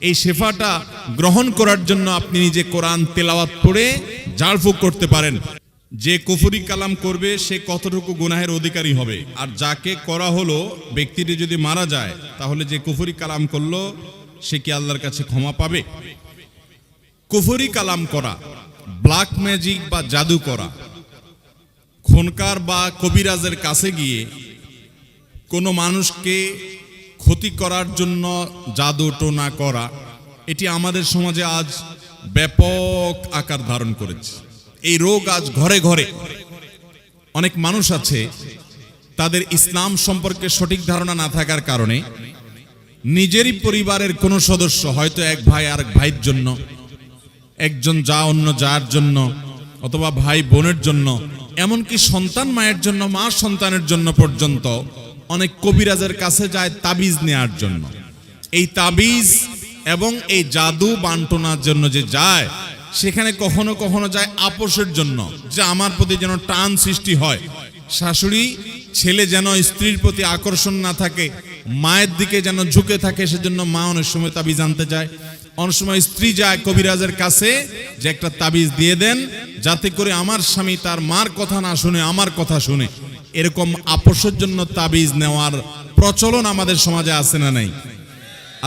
এই শেফাটা গ্রহণ করার জন্য আপনি নিজে কোরআন তেলাওয়াত পড়ে জাড়ফুঁক করতে পারেন। যে কুফুরি কালাম করবে, সে কতটুকু গুনাহের অধিকারী হবে। আর যাকে করা হলো, ব্যক্তিটি যদি মারা যায়, তাহলে যে কুফুরি কালাম করল, সে কি আল্লাহর কাছে ক্ষমা পাবে? কুফুরি কালাম করা, ব্ল্যাক ম্যাজিক বা জাদু করা, খনকার বা কবিরাজের কাছে গিয়ে কোনো মানুষকে ক্ষতি করার জন্য জাদু টোনা করা, এটি আমাদের সমাজে আজ ব্যাপক আকার ধারণ করেছে। এই রোগ আজ ঘরে ঘরে অনেক মানুষ আছে, তাদের ইসলাম সম্পর্কে সঠিক ধারণা না থাকার কারণে নিজেরই পরিবারের কোনো সদস্য, হয়তো এক ভাই আর এক ভাইয়ের জন্য, একজন যা অন্য যার জন্য, অথবা ভাই বোনের জন্য, এমনকি সন্তান মায়ের জন্য, মা সন্তানের জন্য পর্যন্ত অনেক কবিরাজের কাছে যায় তাবিজ নেয়ার জন্য। এই তাবিজ এবং এই জাদু বান্টনার জন্য যে যায়, সেখানে কখনো কখনো যায় আপোষের জন্য, যে আমার প্রতি যেন টান সৃষ্টি হয়। শাশুড়ি, ছেলে যেন স্ত্রীর প্রতি আকর্ষণ না থাকে, মায়ের দিকে যেন ঝুঁকে থাকে, সেজন্য মা অনেক সময় তাবিজ আনতে যায়। অনেক সময় স্ত্রী যায় কবিরাজের কাছে, যে একটা তাবিজ দিয়ে দেন, যাতে করে আমার স্বামী তার মার কথা না শুনে, আমার কথা শুনে। এরকম আপোষের জন্য তাবিজ নেওয়ার প্রচলন আমাদের সমাজে আছে না নাই?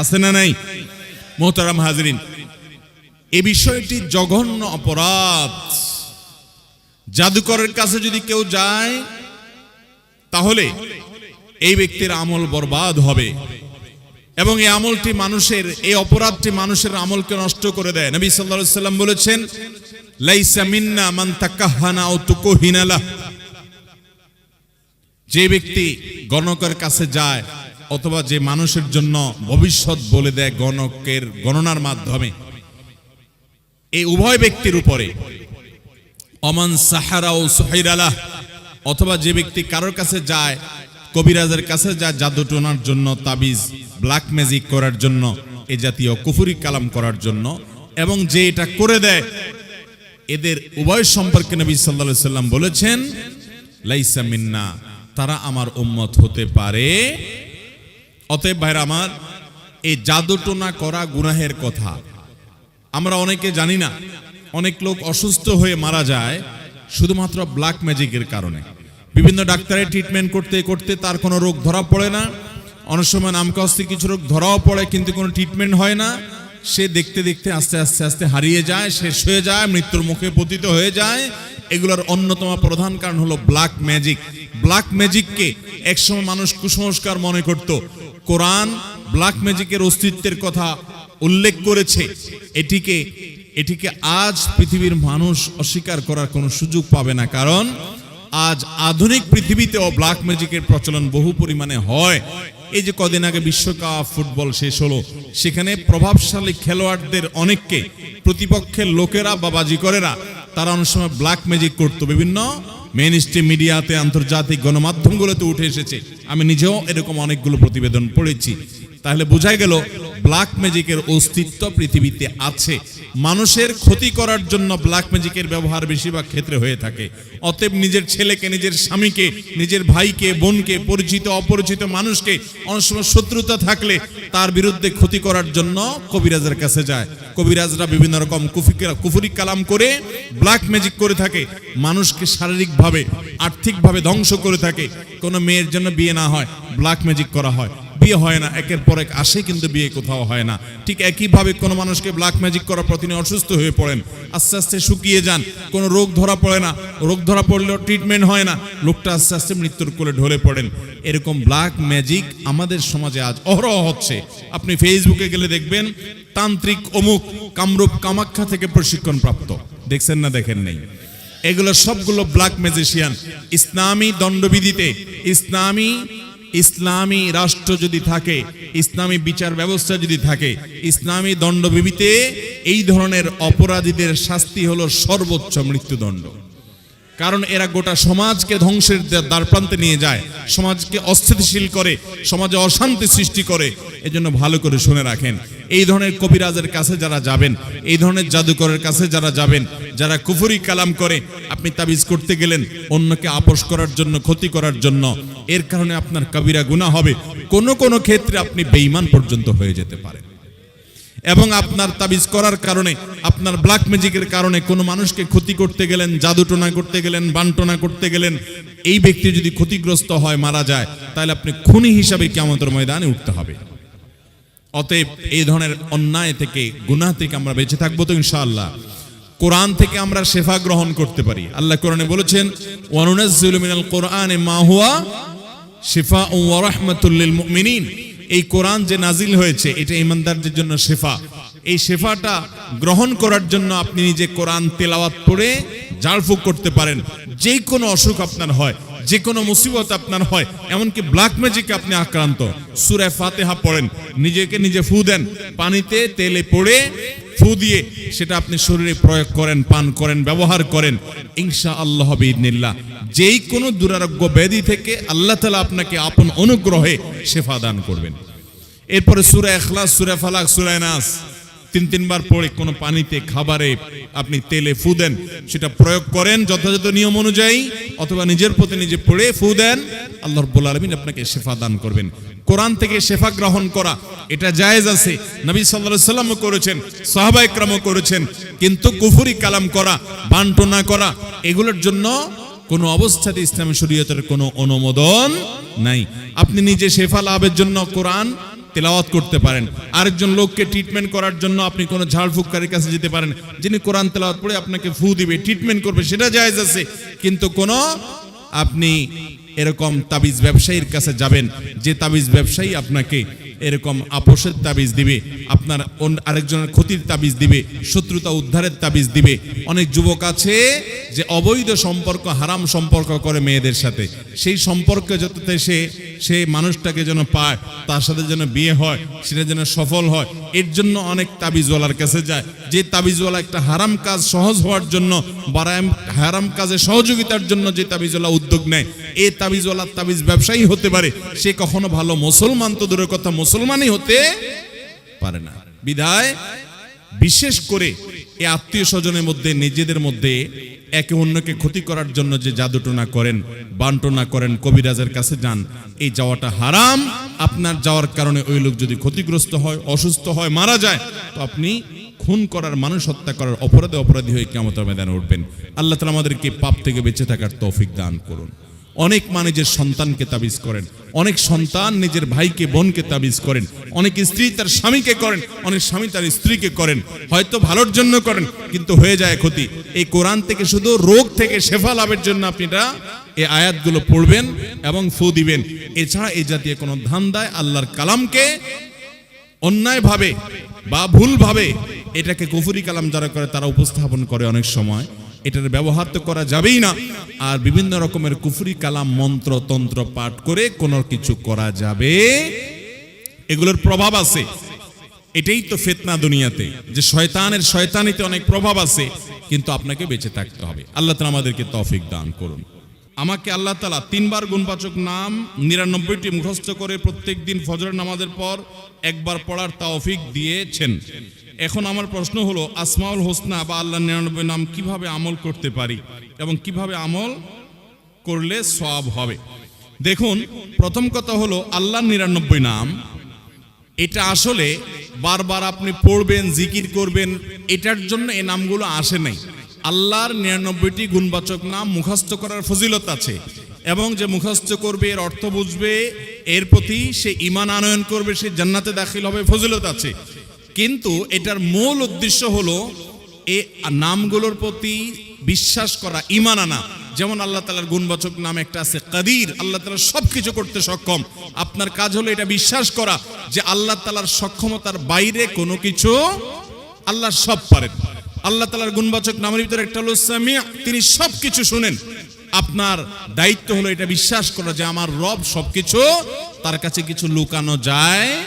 আছে না নাই? মোহতারাম হাজরিন, এ বিষয়টি জঘন্য অপরাধ। জাদুকরের কাছে যদি কেউ যায়, তাহলে এই ব্যক্তির আমল বরবাদ হবে। এবং এই আমলটি মানুষের, এই অপরাধটি মানুষের আমলকে নষ্ট করে দেয়। নবী সাল্লাম বলেছেন, লাইসা মিন্না মান ও তুকুহিনালা যে ব্যক্তি গণকের কাছে যায় অথবা যে মানুষের জন্য ভবিষ্যৎ বলে দেয় গণকের গণনার মাধ্যমে, এই উভয় ব্যক্তির উপরে, অমান সাহারা ও সহির আলাহ অথবা যে ব্যক্তি কারোর কাছে যায়, কবিরাজের কাছে যায় জাদু টোনার জন্য তাবিজ ব্ল্যাক ম্যাজিক করার জন্য, এ জাতীয় কুফুরি কালাম করার জন্য, এবং যে এটা করে দেয়, এদের উভয় সম্পর্কে নবী সাল্লাল্লাহু সাল্লাম বলেছেন, লাইসা মিন্না। তারা আমার উম্মত হতে পারে। অতএব ভাইরা আমার, এই জাদু টোনা করা গুনাহের কথা। আমরা অনেকে জানি না, অনেক লোক অসুস্থ হয়ে মারা যায় শুধুমাত্র ব্ল্যাক ম্যাজিকের কারণে। বিভিন্ন ডাক্তারের ট্রিটমেন্ট করতে করতে তার কোনো রোগ ধরা পড়ে না। অনেক সময় নামকাস্তি কিছু রোগ ধরাও পড়ে, কিন্তু কোনো ট্রিটমেন্ট হয় না। সে দেখতে দেখতে আস্তে আস্তে আস্তে হারিয়ে যায়, শেষ হয়ে যায়, মৃত্যুর মুখে পতিত হয়ে যায়। এগুলোর অন্যতম প্রধান কারণ হলো ব্ল্যাক ম্যাজিক ব্ল্যাক ম্যাজিককে একসময় মানুষ কুসংস্কার মনে করত। কোরআন ব্ল্যাক ম্যাজিকের অস্তিত্বের কথা উল্লেখ করেছে। এটিকে এটিকে আজ পৃথিবীর মানুষ অস্বীকার করার কোনো সুযোগ পাবে না। কারণ আজ আধুনিক পৃথিবীতেও ব্ল্যাক ম্যাজিকের প্রচলন বহু পরিমাণে হয়। এই যে কদিন আগে বিশ্বকাপ ফুটবল শেষ হলো, সেখানে প্রভাবশালী খেলোয়াড়দের অনেককে, প্রতিপক্ষের লোকেরা বা বাজিকরেরা তারা অনেক সময় ব্ল্যাক ম্যাজিক করতো। বিভিন্ন মেন স্ট্রিম মিডিয়াতে আন্তর্জাতিক গণমাধ্যমগুলোতে উঠে এসেছে। আমি নিজেও এরকম অনেকগুলো প্রতিবেদন পড়েছি। তাহলে বোঝাই গেল ব্ল্যাক ম্যাজিকের অস্তিত্ব পৃথিবীতে আছে। মানুষের ক্ষতি করার জন্য ব্ল্যাক ম্যাজিকের ব্যবহার বেশিরভাগ ক্ষেত্রে হয়ে থাকে। অতএব নিজের ছেলেকে, নিজের স্বামীকে, নিজের ভাইকে, বোনকে, পরিচিত, অপরিচিত মানুষকে অনেক সময় শত্রুতা থাকলে তার বিরুদ্ধে ক্ষতি করার জন্য কবিরাজের কাছে যায়। কবিরাজরা বিভিন্ন রকম কুফুরি কালাম করে ব্ল্যাক ম্যাজিক করে থাকে। মানুষকে শারীরিকভাবে, আর্থিকভাবে ধ্বংস করে থাকে। কোনো মেয়ের জন্য বিয়ে না হয় ব্ল্যাক ম্যাজিক করা হয়। বিয়ে হয় না, একের পর এক আসে কিন্তু বিয়ে কোথাও হয় না। ঠিক একইভাবে কোনো মানুষকে ব্ল্যাক ম্যাজিক করার পর তিনি অসুস্থ হয়ে পড়েন। আস্তে আস্তে শুকিয়ে যান, কোনো রোগ ধরা পড়ে না। রোগ ধরা পড়লেও ট্রিটমেন্ট হয় না, লোকটা আস্তে আস্তে মৃত্যুর কোলে ঢলে পড়েন। এরকম ব্ল্যাক ম্যাজিক আমাদের সমাজে আজ অহরহ হচ্ছে। আপনি ফেসবুকে গেলে দেখবেন, তান্ত্রিক অমুক কামরূপ কামাখ্যা থেকে প্রশিক্ষণ প্রাপ্ত। দেখছেন না, দেখেন নেই। এগুলো সবগুলো ব্ল্যাক ম্যাজিশিয়ান ইসলামী দণ্ডবিধিতে, ইসলামী ইসলামী রাষ্ট্র যদি থাকে, ইসলামী বিচার ব্যবস্থা যদি থাকে, ইসলামী দণ্ডবিবিতে এই ধরনের অপরাধীদের শাস্তি হলো সর্বোচ্চ মৃত্যুদণ্ড। কারণ এরা গোটা সমাজকে ধ্বংসের দ্বারপ্রান্তে নিয়ে যায়, সমাজকে অস্থিতিশীল করে, সমাজে অশান্তি সৃষ্টি করে। এজন্য ভালো করে শুনে রাখেন। এই ধরনের কবিরাজের কাছে যারা যাবেন, এই ধরনের জাদুকরের কাছে যারা যাবেন, যারা কুফুরি কালাম করে আপনি তাবিজ করতে গেলেন, অন্যকে আপোষ করার জন্য, ক্ষতি করার জন্য, এর কারণে আপনার কবিরা গুণা হবে। কোন কোন ক্ষেত্রে আপনি বেঈমান পর্যন্ত হয়ে যেতে পারেন। এবং আপনার তাবিজ করার কারণে, আপনার ব্ল্যাক ম্যাজিকের কারণে কোনো মানুষকে ক্ষতি করতে গেলেন, জাদুটোনা করতে গেলেন, বান্টনা করতে গেলেন, এই ব্যক্তি যদি ক্ষতিগ্রস্ত হয়, মারা যায়, তাহলে আপনি খুনি হিসাবে কেমতের ময়দানে উঠতে হবে। অতএব এই ধরনের অন্যায় থেকে, গুনাহ থেকে আমরা বেঁচে থাকব তো ইনশাআল্লাহ। কোরআন থেকে আমরা শেফা গ্রহণ করতে পারি। আল্লাহ কোরআনে বলেছেন, ওয়ানুনাজ্জিলু মিনাল কোরআনে মা হুয়া শিফা ওয়া রাহমাতুল লিল মুমিনিন। এই কোরআন যে নাজিল হয়েছে, এটা ইমানদারদের জন্য শেফা। এই শেফাটা গ্রহণ করার জন্য আপনি নিজে কোরআন তেলাওয়াত পড়ে জালফুক করতে পারেন। যে কোনো অসুখ আপনার হয় যে কোনো মুসিবত আপনার হয়, এমনকি ব্ল্যাক ম্যাজিকে আপনি আক্রান্ত। সুরে ফাতেহা পড়েন, নিজেকে নিজে ফু দেন, পানিতে তেলে পড়ে ফু দিয়ে সেটা আপনি শরীরে প্রয়োগ করেন, পান করেন, ব্যবহার করেন। ইনশা আল্লাহ বিদিনিল্লাহ যেই কোনো দুরারোগ্য ব্যাধি থেকে আল্লাহ তালা আপনাকে আপন অনুগ্রহে শেফা দান করবেন। এরপরে সুরা এখলাস সুরা ফালাক, সুরা নাস। তিন তিনবার পরে কোনো পানিতে, খাবারে আপনি তেলে ফু দেন, সেটা প্রয়োগ করেন যথাযথ নিয়ম অনুযায়ী, অথবা নিজের প্রতি নিজে পড়ে ফু দেন, আল্লাহ রব্বুল আলমিন আপনাকে শেফা দান করবেন। কোরআন থেকে শেফা গ্রহণ করা, এটা জায়েজ আছে। নবী সাল্লাল্লাহু সাল্লামও করেছেন, সাহাবা করেছেন, কিন্তু কুফুরি কালাম করা, বান্টনা করা, এগুলোর জন্য কোনো অবস্থাতে ইসলামী শরীয়তের কোনো অনুমোদন নাই। আপনি নিজে শেফা লাভের জন্য কোরআন তেলাওয়াত করতে পারেন। আরেকজন লোককে ট্রিটমেন্ট করার জন্য আপনি কোনো ঝাড়ফুঁককারীর কাছে যেতে পারেন। যিনি কোরআন তেলাওয়াত পড়ে আপনাকে ফু দিবে ট্রিটমেন্ট করবে, সেটা জায়েজ আছে। কিন্তু কোনো আপনি এরকম তাবিজ ব্যবসায়ীর কাছে যাবেন, যে তাবিজ ব্যবসায়ী আপনাকে এরকম আপোষের তাবিজ দিবে, আপনার আরেকজনের ক্ষতির তাবিজ দিবে, শত্রুতা উদ্ধারের তাবিজ দিবে। অনেক যুবক আছে যে অবৈধ সম্পর্ক, হারাম সম্পর্ক করে মেয়েদের সাথে। সেই সম্পর্কে যততে সে সে মানুষটাকে যেন পায়, তার সাথে যেন বিয়ে হয়, সেটা যেন সফল হয়, এর জন্য অনেক তাবিজওয়ালার কাছে যায়। যে তাবিজওয়ালা একটা হারাম কাজ সহজ হওয়ার জন্য বা রাম- হারাম কাজে সহযোগিতার জন্য যে তাবিজওয়ালা উদ্যোগ নেয়, এ তাবিজওয়ালা তাবিজ ব্যবসায়ী হতে পারে। সে কখনো ভালো মুসলমান তো দূরের কথা মুসলমানই হতে পারে না। বিধায় বিশেষ করে এই আত্মীয় স্বজনের মধ্যে, নিজেদের মধ্যে একে অন্যকে ক্ষতি করার জন্য যে জাদুটনা করেন, বান্টনা করেন, কবিরাজের কাছে যান, এই যাওয়াটা হারাম। আপনার যাওয়ার কারণে ওই লোক যদি ক্ষতিগ্রস্ত হয়, অসুস্থ হয়, মারা যায়, তো আপনি খুন করার, মানুষ হত্যা করার অপরাধে অপরাধী হয়ে কেমন ময়দানে উঠবেন। আল্লাহ তালা আমাদেরকে পাপ থেকে বেঁচে থাকার তৌফিক দান করুন। অনেক মা নিজের সন্তানকে তাবিজ করেন। অনেক সন্তান নিজের ভাইকে, বোনকে তাবিজ করেন। অনেক স্ত্রী তার স্বামীকে করেন। অনেক স্বামী তার স্ত্রীকে করেন। হয়তো ভালোর জন্য করেন, কিন্তু হয়ে যায় ক্ষতি। এই কোরআন থেকে শুধু রোগ থেকে শেফা লাভের জন্য আপনি এটা এই আয়াতগুলো পড়বেন এবং ফু দিবেন। এছাড়া এই জাতীয় কোনো ধান্দায় আল্লাহর কালামকে অন্যায়ভাবে বা ভুলভাবে এটাকে কুফুরি কালাম যারা করে, তারা উপস্থাপন করে অনেক সময়। এটার ব্যবহার তো করা যাবেই না। আর বিভিন্ন রকমের কুফুরি কালাম, মন্ত্র, তন্ত্র পাঠ করে কোনো কিছু করা যাবে। এগুলোর প্রভাব আছে। এটাই তো ফেতনা দুনিয়াতে, যে শয়তানের শয়তানিতে অনেক প্রভাব আছে, কিন্তু আপনাকে বেঁচে থাকতে হবে। আল্লাহ তালা আমাদেরকে তৌফিক দান করুন। আমাকে আল্লাহ তালা তিনবার গুণবাচক নাম নিরানব্বইটি মুখস্থ করে প্রত্যেক দিন ফজরের নামাজের পর একবার পড়ার তৌফিক দিয়েছেন। এখন আমার প্রশ্ন হলো, আসমাউল হোসনা বা আল্লাহ নিরানব্বই নাম কীভাবে আমল করতে পারি এবং কীভাবে আমল করলে সব হবে? দেখুন, প্রথম কথা হলো আল্লাহর নিরানব্বই নাম। এটা আসলে বারবার আপনি পড়বেন, জিকির করবেন, এটার জন্য এই নামগুলো আসে নাই। আল্লাহর নিরানব্বইটি গুণবাচক নাম মুখস্থ করার ফজিলত আছে এবং যে মুখস্থ করবে, এর অর্থ বুঝবে, এর প্রতি সে ইমান আনয়ন করবে, সে জান্নাতে দাখিল হবে, ফজিলত আছে। কিন্তু এটার মূল উদ্দেশ্য হলো এ নামগুলোর প্রতি বিশ্বাস করা ইমান আনা। যেমন আল্লাহ তালার গুণবাচক নাম একটা আছে কাদির। আল্লাহ তালা সব কিছু করতে সক্ষম। আপনার কাজ হলো এটা বিশ্বাস করা যে আল্লাহ তালার সক্ষমতার বাইরে কোনো কিছু আল্লাহ সব পারেন। আল্লাহ তালার গুণবাচক নামের ভিতরে একটা হলো সামিয়া তিনি সব কিছু শুনেন। আপনার দায়িত্ব হলো এটা বিশ্বাস করা যে আমার রব সবকিছু, তার কাছে কিছু লুকানো যায়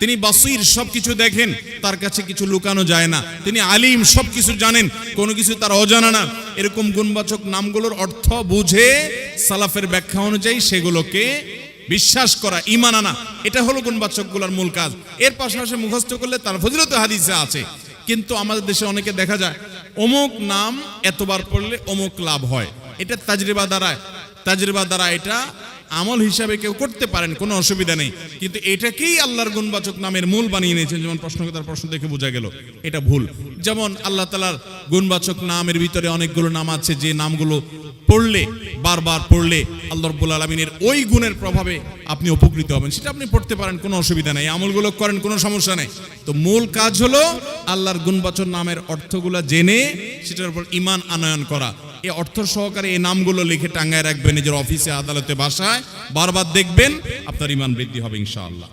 তিনি বাসির সবকিছু দেখেন, তার কাছে কিছু লুকানো যায় না। তিনি আলিম, সবকিছু জানেন, কোনো কিছু তার অজানা না। এরকম গুণবাচক নামগুলোর অর্থ বুঝে সালাফের ব্যাখ্যা অনুযায়ী সেগুলোকে বিশ্বাস করা ইমান আনা, এটা হলো গুণবাচকগুলোর মূল কাজ। এর পাশাপাশি মুখস্থ করলে তার ফজিলত হাদিসে আছে। কিন্তু আমাদের দেশে অনেকে দেখা যায়, অমুক নাম এতবার পড়লে অমুক লাভ হয়। এটা তাজরিবা দ্বারা তাজরিবা দ্বারা এটা আমল হিসাবে কেউ করতে পারেন, কোনো অসুবিধা নেই। কিন্তু এটাকেই আল্লাহর গুণবাচক নামের মূল বানিয়ে নিয়েছেন, যেমন প্রশ্নকর্তার প্রশ্ন দেখে বোঝা গেল, এটা ভুল। যেমন আল্লাহ তালার গুণবাচক নামের ভিতরে অনেকগুলো নাম আছে, যে নামগুলো পড়লে, বারবার পড়লে আল্লাহ রব্বুল আলমিনের ওই গুণের প্রভাবে আপনি উপকৃত হবেন। সেটা আপনি পড়তে পারেন, কোনো অসুবিধা নেই। আমলগুলো করেন, কোনো সমস্যা নেই। তো মূল কাজ হলো আল্লাহর গুণবাচক নামের অর্থগুলো জেনে সেটার উপর ইমান আনয়ন করা। এই অর্থ সহকারে এই নামগুলো লিখে টাঙ্গায় রাখবেন নিজের অফিসে, আদালতে, বাসায়। বারবার দেখবেন আপনার ইমান বৃদ্ধি হবে, ইনশাআল্লাহ।